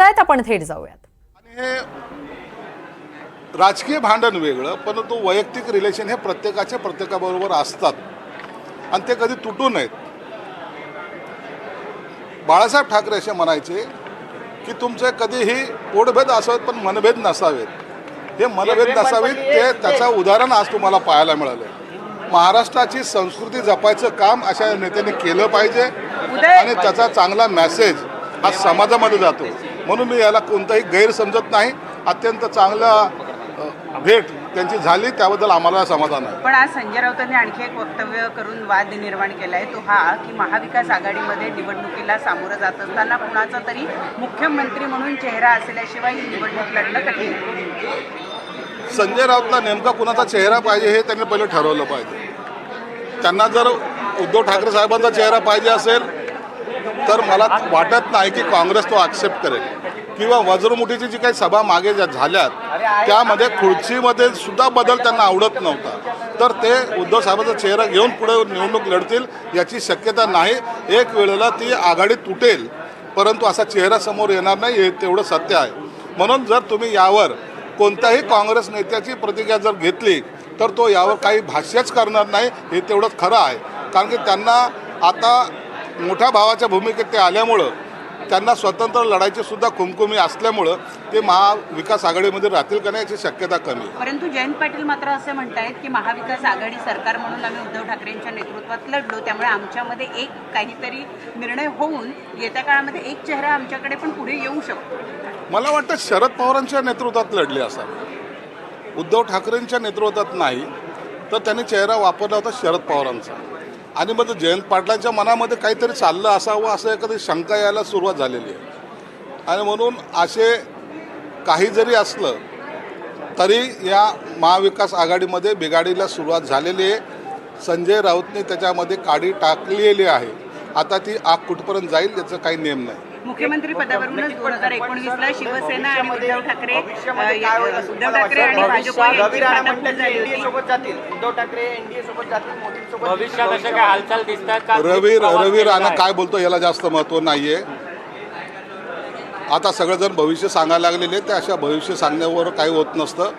आहेत आपण थेट जाऊयात. आणि हे राजकीय भांडण वेगळं परंतु वैयक्तिक रिलेशन हे प्रत्येकाच्या प्रत्येकाबरोबर असतात. आणि ते कधी तुटू नयेत. बाळासाहेब ठाकरे असे म्हणायचे की तुमचे कधीही पोटभेद असावेत पण मनभेद नसावेत. हे मनभेद नसावेत ते त्याचं उदाहरण आज तुम्हाला पाहायला मिळालं महाराष्ट्राची संस्कृती जपायचं काम अशा नेत्याने केलं पाहिजे आणि त्याचा चांगला मेसेज हा समाजामध्ये जातो. म्हणून मी याला कोणताही गैर समजत नाही. अत्यंत चांगला भेट त्यांची झाली. त्याबद्दल आम्हाला समाधान आहे. पण आज संजय राऊतांनी आणखी एक वक्तव्य करून वाद निर्माण केलाय तो हा की महाविकास आघाडीमध्ये निवडणुकीला सामोरं जात असताना कुणाचा तरी मुख्यमंत्री म्हणून चेहरा असल्याशिवाय ही निवडणूक लढणं कठीण आहे. संजय राऊतला नेमका कुणाचा चेहरा पाहिजे हे त्यांनी पहिले ठरवलं पाहिजे. त्यांना जर उद्धव ठाकरे साहेबांचा चेहरा पाहिजे असेल तर मला वाटत नाही की काँग्रेस तो ॲक्सेप्ट करेल. किंवा वज्रमुठीची जी काही सभा मागे ज्या झाल्यात त्यामध्ये खुर्चीमध्ये सुद्धा बदल त्यांना आवडत नव्हता. तर ते उद्धव साहेबांचा चेहरा घेऊन पुढे निवडणूक लढतील याची शक्यता नाही. एक वेळेला ती आघाडी तुटेल परंतु असा चेहरा समोर येणार नाही हे तेवढं सत्य आहे. म्हणून जर तुम्ही यावर कोणत्याही काँग्रेस नेत्याची प्रतिज्ञा जर घेतली तर तो यावर काही भाष्यच करणार नाही हे तेवढंच खरं आहे. कारण की त्यांना आता मोठ्या भावाच्या भूमिकेत ते आल्यामुळं त्यांना स्वतंत्र लढायची सुद्धा खुमखुमी असल्यामुळं ते महाविकास आघाडीमध्ये राहतील का नाही याची शक्यता कमी परंतु जयंत पाटील मात्र असे म्हणतायत की महाविकास आघाडी सरकार म्हणून आम्ही उद्धव ठाकरेंच्या नेतृत्वात लढलो त्यामुळे आमच्यामध्ये एक काहीतरी निर्णय होऊन येत्या काळामध्ये एक चेहरा आमच्याकडे पण पुढे येऊ शकतो. मला वाटतं शरद पवारांच्या नेतृत्वात लढले असावे. उद्धव ठाकरेंच्या नेतृत्वात नाही तर त्यांनी चेहरा वापरला होता शरद पवारांचा. आणि मग जयंत पाटलांच्या मनामध्ये काहीतरी चाललं असावं असं एखादी शंका यायला सुरुवात झालेली आहे. आणि म्हणून असे काही जरी असलं तरी या महाविकास आघाडीमध्ये बिघाडीला सुरुवात झालेली आहे. संजय राऊतने त्याच्यामध्ये काडी टाकलेली आहे. आता ती आग कुठपर्यंत जाईल याचं काही नेम नाही. मुख्यमंत्री पदावरूनच दोन हजार एकोणवीसला शिवसेना आणि उद्धव ठाकरे उद्धव ठाकरे आणि भाजप उद्धव ठाकरे एनडीए सोबत जातील मोदी सोबत भविष्यात अशा काय हालचाल दिसतात का? रवी रवी राणा. काय? बोलतो याला जास्त महत्त्व नाही आहे आता सगळेजण भविष्य सांगायला लागलेले ते अशा भविष्य सांगण्यावर काही होत नसतं.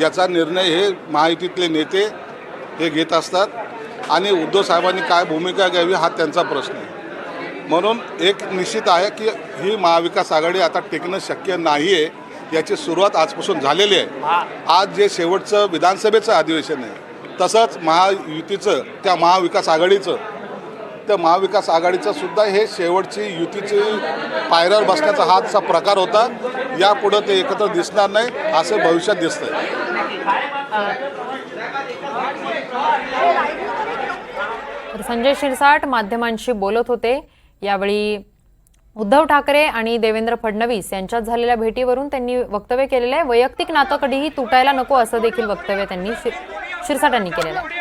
याचा निर्णय हे महायुतीतले नेते हे घेत असतात. आणि उद्धव साहेबांनी काय भूमिका घ्यावी हा त्यांचा प्रश्न आहे. म्हणून एक निश्चित आहे की ही महाविकास आघाडी आता टिकणं शक्य नाही आहे याची सुरुवात आजपासून झालेली आहे. आज जे शेवटचं विधानसभेचं अधिवेशन आहे तसंच महायुतीचं त्या महाविकास आघाडीचं त्या महाविकास आघाडीचं सुद्धा हे शेवटची युतीची पायऱ्यावर बसण्याचा हाचा प्रकार होता. यापुढं ते एकत्र दिसणार नाही असं भविष्यात दिसतंय. तर संजय शिरसाट माध्यमांशी बोलत होते. यावेळी उद्धव ठाकरे आणि देवेंद्र फडणवीस यांच्यात झालेल्या भेटीवरून त्यांनी वक्तव्य केलेलं आहे. वैयक्तिक नातं कधीही तुटायला नको असं देखील वक्तव्य त्यांनी शिरसाटांनी केलेलं आहे.